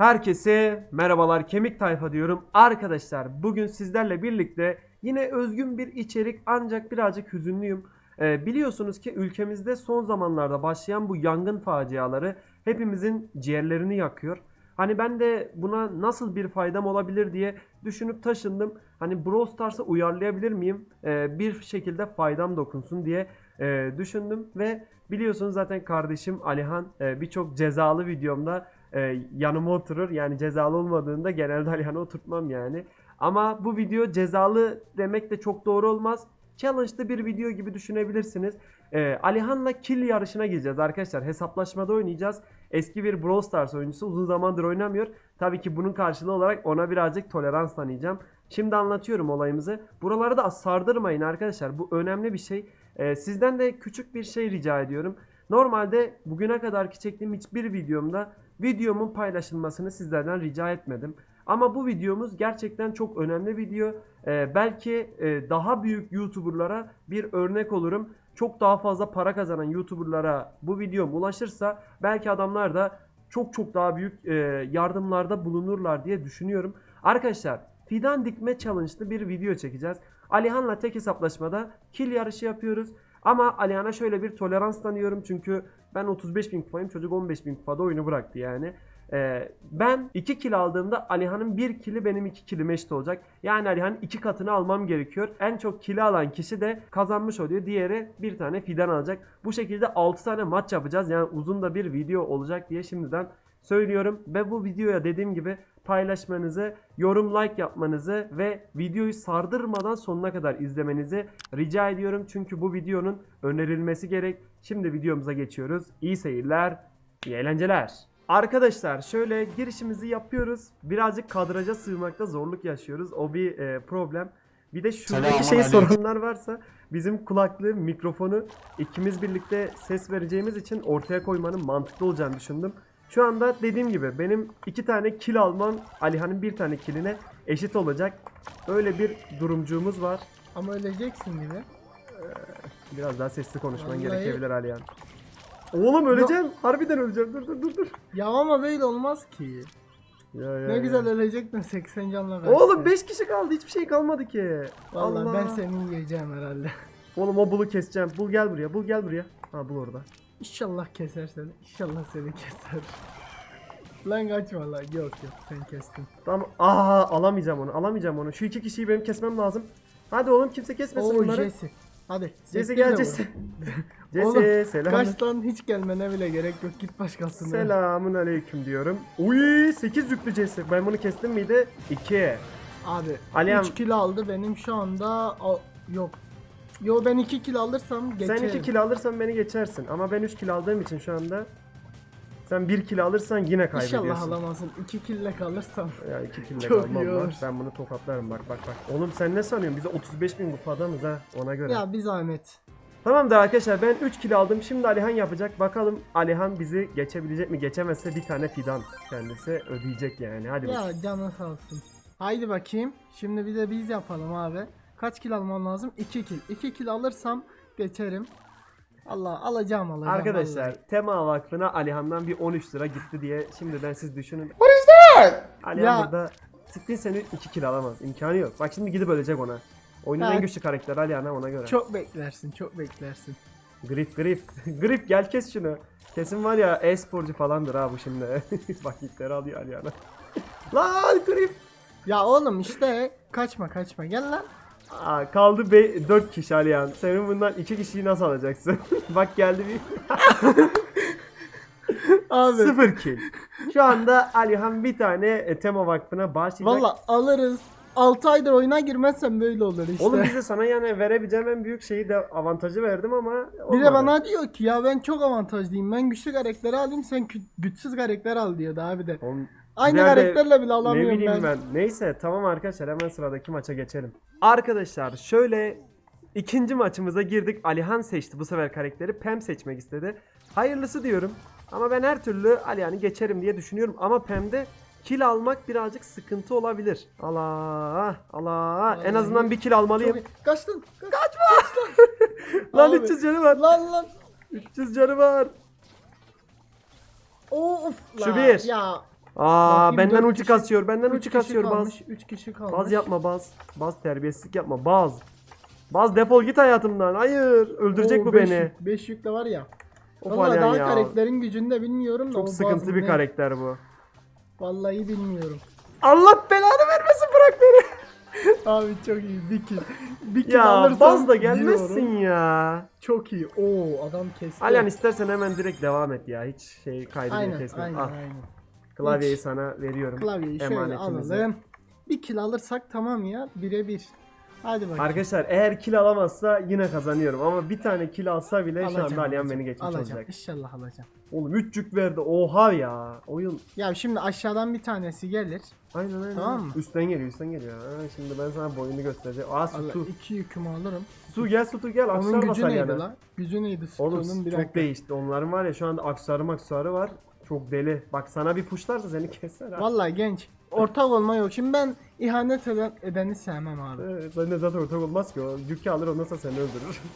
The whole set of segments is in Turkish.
Herkese merhabalar Kemik Tayfa diyorum. Arkadaşlar bugün sizlerle birlikte yine özgün bir içerik ancak birazcık hüzünlüyüm. Ee, biliyorsunuz ki ülkemizde son zamanlarda başlayan bu yangın faciaları hepimizin ciğerlerini yakıyor. Hani ben de buna nasıl bir faydam olabilir diye düşünüp taşındım. Hani Brawl Stars'a uyarlayabilir miyim? Ee, bir şekilde faydam dokunsun diye e, düşündüm ve biliyorsunuz zaten kardeşim Alihan e, birçok cezalı videomda e, yanıma oturur. Yani cezalı olmadığında genelde Alihan'ı oturtmam yani. Ama bu video cezalı demek de çok doğru olmaz. Challenge'lı bir video gibi düşünebilirsiniz. E, Alihan'la kill yarışına gireceğiz arkadaşlar. Hesaplaşmada oynayacağız. Eski bir Brawl Stars oyuncusu uzun zamandır oynamıyor. Tabii ki bunun karşılığı olarak ona birazcık tolerans tanıyacağım. Şimdi anlatıyorum olayımızı. Buraları da sardırmayın arkadaşlar. Bu önemli bir şey. E, sizden de küçük bir şey rica ediyorum. Normalde bugüne kadarki çektiğim hiçbir videomda videomun paylaşılmasını sizlerden rica etmedim. Ama bu videomuz gerçekten çok önemli video. Ee, belki e, daha büyük YouTuber'lara bir örnek olurum. Çok daha fazla para kazanan YouTuber'lara bu videom ulaşırsa belki adamlar da çok çok daha büyük e, yardımlarda bulunurlar diye düşünüyorum. Arkadaşlar fidan dikme challenge'lı bir video çekeceğiz. Alihan'la tek hesaplaşmada kill yarışı yapıyoruz. Ama Alihan'a şöyle bir tolerans tanıyorum çünkü ben 35 bin kupayım çocuk 15 bin kupada oyunu bıraktı yani. Ee, ben 2 kill aldığımda Alihan'ın 1 kili benim 2 kilime eşit olacak. Yani Alihan'ın 2 katını almam gerekiyor. En çok kili alan kişi de kazanmış oluyor. Diğeri bir tane fidan alacak. Bu şekilde 6 tane maç yapacağız. Yani uzun da bir video olacak diye şimdiden söylüyorum. Ve bu videoya dediğim gibi paylaşmanızı, yorum like yapmanızı ve videoyu sardırmadan sonuna kadar izlemenizi rica ediyorum. Çünkü bu videonun önerilmesi gerek. Şimdi videomuza geçiyoruz. İyi seyirler, iyi eğlenceler. Arkadaşlar şöyle girişimizi yapıyoruz. Birazcık kadraja sığmakta zorluk yaşıyoruz. O bir e, problem. Bir de şuradaki Selamünaleyküm. soranlar varsa bizim kulaklığı, mikrofonu ikimiz birlikte ses vereceğimiz için ortaya koymanın mantıklı olacağını düşündüm. Şu anda dediğim gibi benim iki tane kill almam Alihan'ın bir tane killine eşit olacak. Öyle bir durumcuğumuz var. Ama öleceksin gibi. Biraz daha sesli konuşman Vallahi- gerekebilir Alihan. Oğlum öleceğim. Harbiden öleceğim. Dur dur dur dur. Ya ama böyle olmaz ki. Ya, ya, Ne ya. güzel ölecektin 80 canla kaçtı. Oğlum 5 kişi kaldı. Hiçbir şey kalmadı ki. Vallahi Allah. ben seni yiyeceğim herhalde. Oğlum o bulu keseceğim. Bul gel buraya. Bul gel buraya. Ha bul orada. İnşallah keser seni. İnşallah seni keser. Lan kaçma lan. Yok yok sen kestin. Tamam. Aa alamayacağım onu. Alamayacağım onu. Şu iki kişiyi benim kesmem lazım. Hadi oğlum kimse kesmesin Oo bunları. Jesse. Hadi. Jesse gel Jesse. Jesse selam. Kaçtan hiç gelmene bile gerek yok. Git başkasına. Selamun aleyküm diyorum. Uy 8 yüklü Jesse. Ben bunu kestim miydi? 2. Abi Alihan- 3 kilo aldı benim şu anda al- yok. Yo ben 2 kilo alırsam geçerim. Sen 2 kilo alırsan beni geçersin. Ama ben 3 kilo aldığım için şu anda sen 1 kilo alırsan yine kaybediyorsun. İnşallah alamazsın. 2 kilo kalırsam. Ya 2 kilo Çok kalmam iyi olur. Ben bunu tokatlarım bak bak bak. Oğlum sen ne sanıyorsun? Bize 35 bin kupa adamız ha ona göre. Ya bir zahmet. Tamamdır arkadaşlar ben 3 kilo aldım. Şimdi Alihan yapacak. Bakalım Alihan bizi geçebilecek mi? Geçemezse bir tane fidan kendisi ödeyecek yani. Hadi bakalım. Ya canı sağ olsun. Haydi bakayım. Şimdi bir de biz yapalım abi. Kaç kil almam lazım? 2 kil. 2 kil alırsam geçerim. Allah alacağım alacağım. Arkadaşlar vallahi. Tema Vakfı'na Alihan'dan bir 13 lira gitti diye şimdiden siz düşünün. What is that? Alihan Ya- burada siktin seni 2 kilo alamaz. İmkanı yok. Bak şimdi gidip ölecek ona. Oyunun Evet. en güçlü karakteri Alihan'a ona göre. Çok beklersin, çok beklersin. Grip grip. grip gel kes şunu. Kesin var ya e-sporcu falandır ha bu şimdi. Bak ilkleri alıyor Alihan'a. Lan grip. Ya oğlum işte kaçma kaçma gel lan. Aa, kaldı 4 kişi Alihan. Senin bundan 2 kişiyi nasıl alacaksın? Bak geldi bir Abi. sıfır kill. Şu anda Alihan bir tane e, Tema Vakfı'na bağışlayacak. Valla alırız. 6 aydır oyuna girmezsem böyle olur işte. Oğlum bize sana yani verebileceğim en büyük şeyi de avantajı verdim ama bir olmadı. de bana diyor ki ya ben çok avantajlıyım. Ben güçlü karakteri alayım sen güçsüz karakter al diyordu abi de. Oğlum, Aynı nerede- karakterle bile ne alamıyorum bileyim ben. ben. Neyse tamam arkadaşlar hemen sıradaki maça geçelim. Arkadaşlar şöyle ikinci maçımıza girdik. Alihan seçti bu sefer karakteri. Pem seçmek istedi. Hayırlısı diyorum. Ama ben her türlü Alihan'ı geçerim diye düşünüyorum. Ama Pem'de kill almak birazcık sıkıntı olabilir. Allah Allah. En azından bir kill almalıyım. Çok- Kaçtın. Kaç. Lan Abi. 300 canı var. Lan lan. 300 canı var. Of. Şu bir. Ya. Aa Bakayım, benden dört ulti kişi- kasıyor. Benden ulti kasıyor baz. kalmış, Üç kişi kalmış. Baz yapma baz. Baz terbiyesizlik yapma. Baz. Baz defol git hayatımdan. Hayır. Öldürecek bu beni. Yük, beş yükle var ya. Of Alihan daha ya. karakterin gücünü de bilmiyorum da. o Çok Baz sıkıntı bir ne? karakter bu. Vallahi bilmiyorum. Allah belanı vermesin bırak beni. Abi çok iyi. Bir kill. Bir kill Ya alırsam baz da gelmezsin diyorum. ya. Çok iyi. Oo adam kesti. Alihan istersen hemen direkt devam et ya. Hiç şey kaydını Aynen kesme. aynen Al. aynen. Klavyeyi Hiç. sana veriyorum. Klavyeyi şöyle alalım. Bir kill alırsak tamam ya. Birebir. Hadi bakayım. Arkadaşlar eğer kill alamazsa yine kazanıyorum ama bir tane kill alsa bile şu anda Alihan beni geçmiş alacağım. olacak. İnşallah alacağım. Oğlum 3 yük verdi. Oha ya. Oyun. Ya şimdi aşağıdan bir tanesi gelir. Aynen aynen. Tamam mı? Üstten geliyor üstten geliyor. Ha, şimdi ben sana boyunu göstereceğim. Aa Allah, Sutu. iki yükümü alırım. Su gel Sutu gel. Onun Aksar gücü basar neydi yani. la? Gücü neydi? Oğlum bir çok dakika. değişti. Onların var ya şu anda aksarı maksarı var. Çok deli. Bak sana bir puşlarsa seni keser ha. Vallahi genç. Ortak olma yok. Şimdi ben ihanet eden, edeni sevmem abi. Ee, Sen de zaten ortak olmaz ki o. Yükü alır ondan sonra seni öldürür.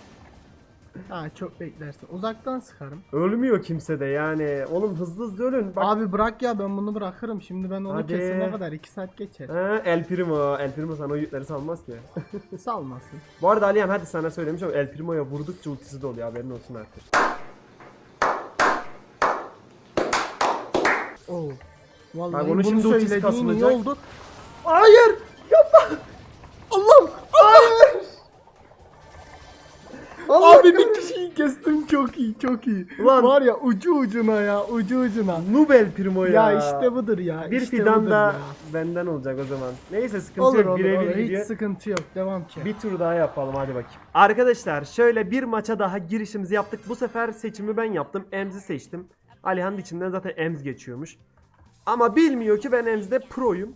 Ha çok beklersin. Uzaktan sıkarım. Ölmüyor kimse de yani. Oğlum hızlı hızlı ölün. Bak. Abi bırak ya ben bunu bırakırım. Şimdi ben onu Hadi. kesene kadar 2 saat geçer. Ha, El Primo. El Primo sana o yükleri salmaz ki. Salmasın. Bu arada Alihan hadi sana söylemişim El Primo'ya vurdukça ultisi de oluyor haberin olsun artık. Oo. Vallahi Bak onun bunu şimdi ultisi söylediğin iyi kasılacak. oldu. Hayır! Yapma! Allah'ım! Hayır! Abi bir kişiyi kestim çok iyi çok iyi. Ulan- Var ya ucu ucuna ya ucu ucuna. Noob El Primo ya. Ya, işte budur ya. Bir işte fidan budur da ya. benden olacak o zaman. Neyse sıkıntı Olur yok. olur, Birebir olur. Hiç sıkıntı yok. Devam ki. Bir tur daha yapalım hadi bakayım. Arkadaşlar şöyle bir maça daha girişimizi yaptık. Bu sefer seçimi ben yaptım. Emz'i seçtim. Alihan'ın içinden zaten Emz geçiyormuş. Ama bilmiyor ki ben Emz'de proyum.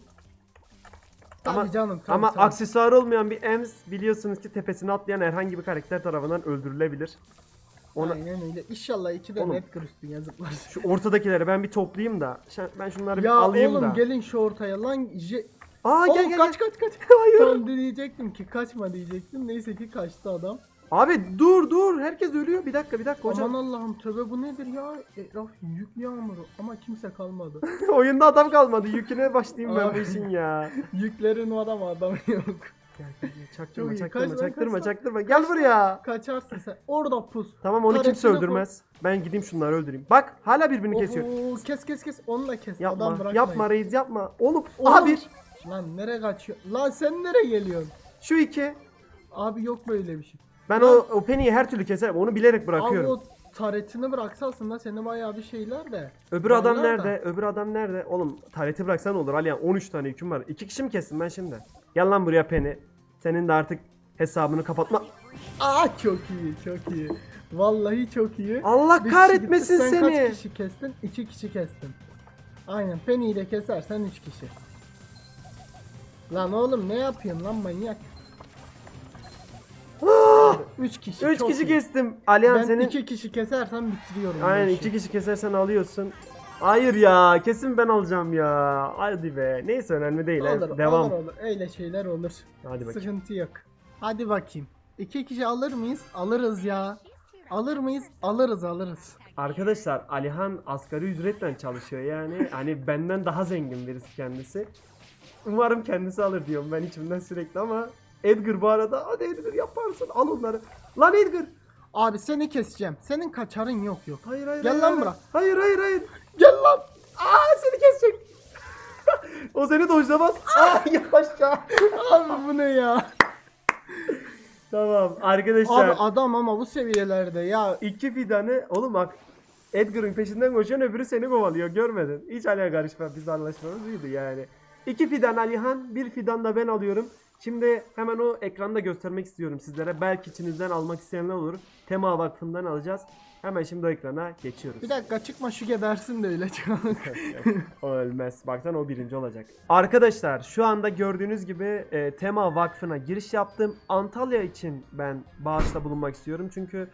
Tabii ama- canım. Tabii, Ama tabii. aksesuar olmayan bir Emz biliyorsunuz ki tepesine atlayan herhangi bir karakter tarafından öldürülebilir. Ona, Aynen öyle. İnşallah iki de Oğlum. Edgar üstüne zıplar. şu ortadakileri ben bir toplayayım da. Şen- Ben şunları bir Ya alayım oğlum da. gelin şu ortaya lan. Je... Aa Oğlum gel gel. kaç gel. kaç kaç. Hayır. Tam diyecektim ki kaçma diyecektim. Neyse ki kaçtı adam. Abi dur dur. Herkes ölüyor. Bir dakika bir dakika hocam. Aman Allah'ım tövbe bu nedir ya? Etraf yük yağmuru ama kimse kalmadı. Oyunda adam kalmadı. Yüküne başlayayım ben bu Abi. işin ya. Yüklerin o adam adam yok. Gel gel gel. Çaktırma Çok iyi. çaktırma Kaç lan, çaktırma kaç lan? çaktırma. Gel buraya. Kaçarsın sen. Orada pus. Tamam onu kimse öldürmez. Ben gideyim şunları öldüreyim. Bak hala birbirini kesiyor. Kes kes kes. Onu da kes. adam Yapma. bırakmayın. Yapma reis yapma. Oğlum. Oğlum. Aha bir. Lan nereye kaçıyor? Lan sen nereye geliyorsun? Şu iki. Abi yok böyle bir şey. Ben o, o Penny'i her türlü keserim. Onu bilerek Abi bırakıyorum. o taretini bıraksa aslında seni bayağı bir şeyler de. Öbür adam Varlar da. nerede? Öbür adam nerede? Oğlum tareti bıraksan olur Aliyan. 13 tane yüküm var. İki kişi mi kestim ben şimdi? Gel lan buraya Penny. Senin de artık hesabını kapatma. Aa çok iyi çok iyi. Vallahi çok iyi. Allah Bir kahretmesin kişi gitti. Sen seni. kaç kişi kestin? İki kişi kestin. Aynen Penny'i de kesersen üç kişi. Lan oğlum ne yapıyorsun lan manyak? Üç kişi. 3 çok kişi iyi. kestim. Aliyan Ben senin iki kişi kesersem bitiriyorum. bu Aynen işi. iki kişi kesersen alıyorsun. Hayır ya kesin ben alacağım ya. Hadi be. Neyse önemli değil. Olur, Devam. olur olur. Öyle şeyler olur. Hadi bakayım. Sıkıntı yok. Hadi bakayım. İki kişi alır mıyız? Alırız ya. Alır mıyız? Alırız alırız. Arkadaşlar Alihan asgari ücretle çalışıyor yani. Hani benden daha zengin birisi kendisi. Umarım kendisi alır diyorum ben içimden sürekli ama Edgar bu arada hadi Edgar yaparsın al onları. Lan Edgar. Abi seni keseceğim. Senin kaçarın yok yok. Hayır hayır. Gel hayır, lan bura. Hayır hayır hayır. Gel lan. Aa seni kesecek. o seni dojlamaz. Aa yavaşça. Abi bu ne ya? tamam arkadaşlar. Abi adam ama bu seviyelerde ya. İki fidanı oğlum bak Edgar'ın peşinden koşan öbürü seni kovalıyor görmedin. Hiç Ali'ye karışma biz anlaşmamız iyiydi yani. İki fidan Alihan bir fidan da ben alıyorum. Şimdi hemen o ekranda göstermek istiyorum sizlere. Belki içinizden almak isteyenler olur. Tema Vakfı'ndan alacağız. Hemen şimdi o ekrana geçiyoruz. Bir dakika çıkma şu gebersin de öyle çıkalım. o ölmez. Baksana o birinci olacak. Arkadaşlar şu anda gördüğünüz gibi e, Tema Vakfı'na giriş yaptım. Antalya için ben bağışta bulunmak istiyorum. Çünkü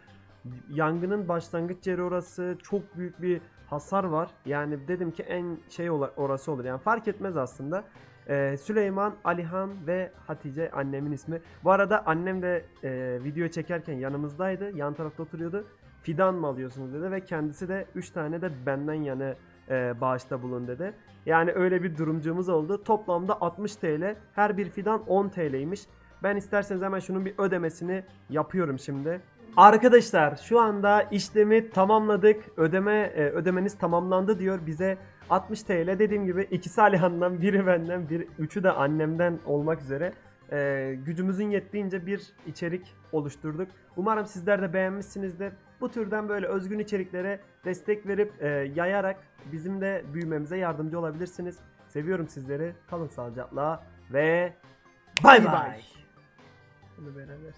yangının başlangıç yeri orası çok büyük bir hasar var. Yani dedim ki en şey orası olur. Yani fark etmez aslında. E, Süleyman, Alihan ve Hatice annemin ismi. Bu arada annem de e, video çekerken yanımızdaydı. Yan tarafta oturuyordu. Fidan mı alıyorsunuz dedi ve kendisi de 3 tane de benden yanı e, bağışta bulun dedi. Yani öyle bir durumcumuz oldu. Toplamda 60 TL. Her bir fidan 10 TL'ymiş. Ben isterseniz hemen şunun bir ödemesini yapıyorum şimdi. Arkadaşlar şu anda işlemi tamamladık. Ödeme e, ödemeniz tamamlandı diyor bize. 60 TL dediğim gibi ikisi Alihan'dan, biri benden, bir üçü de annemden olmak üzere e, gücümüzün yettiğince bir içerik oluşturduk. Umarım sizler de beğenmişsinizdir. Bu türden böyle özgün içeriklere destek verip e, yayarak bizim de büyümemize yardımcı olabilirsiniz. Seviyorum sizleri. Kalın sağlıcakla ve bay Bay. Bunu beraber